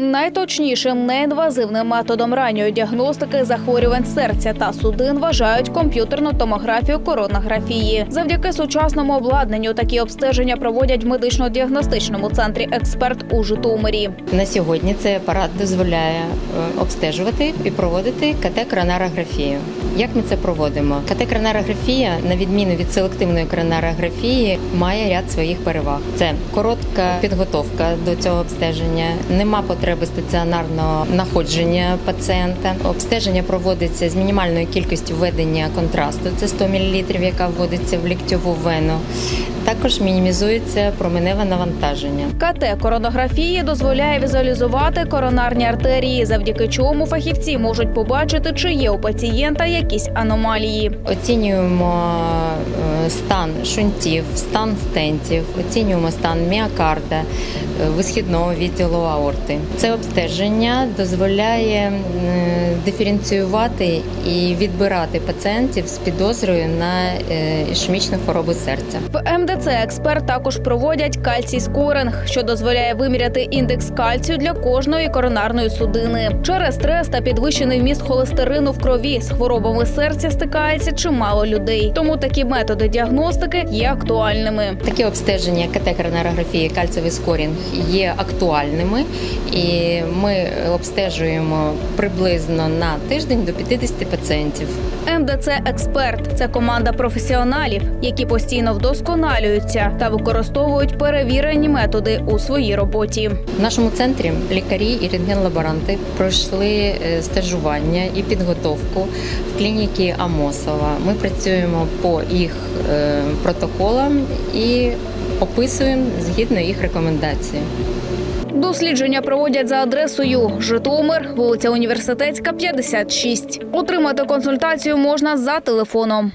Найточнішим неінвазивним методом ранньої діагностики захворювань серця та судин вважають комп'ютерну томографію коронографії. Завдяки сучасному обладнанню такі обстеження проводять в медично-діагностичному центрі експерт у Житомирі. На сьогодні цей апарат дозволяє е, обстежувати і проводити КТ-коронарографію. Як ми це проводимо? КТ-коронарографія, на відміну від селективної коронарографії, має ряд своїх переваг. Це коротка підготовка до цього обстеження, нема потреби стаціонарного знаходження пацієнта. Обстеження проводиться з мінімальною кількістю введення контрасту. Це 100 мл, яка вводиться в ліктьову вену. Також мінімізується променеве навантаження. КТ коронографії дозволяє візуалізувати коронарні артерії, завдяки чому фахівці можуть побачити, чи є у пацієнта якісь аномалії. Оцінюємо е, стан шунтів, стан стентів, оцінюємо стан міокарда, е, висхідного відділу аорти. Це обстеження дозволяє диференціювати і відбирати пацієнтів з підозрою на е, ішемічну хворобу серця. В МДЦ експерт також проводять кальцій скоринг, що дозволяє виміряти індекс кальцію для кожної коронарної судини. Через стрес та підвищений вміст холестерину в крові з хворобами серця стикається чимало людей. Тому такі методи діагностики є актуальними. Такі обстеження КТ-коронарографії, кальцевий скорінг є актуальними, і ми обстежуємо приблизно на тиждень до 50 пацієнтів. МДЦ експерт це команда професіоналів, які постійно вдосконалюються та використовують перевірені методи у своїй роботі. В нашому центрі лікарі і рентген-лаборанти пройшли е, стажування і підготовку в клініці Амосова. Ми працюємо по їх е, протоколам і описуємо згідно їх рекомендацій. Дослідження проводять за адресою Житомир, вулиця Університетська, 56. Отримати консультацію можна за телефоном.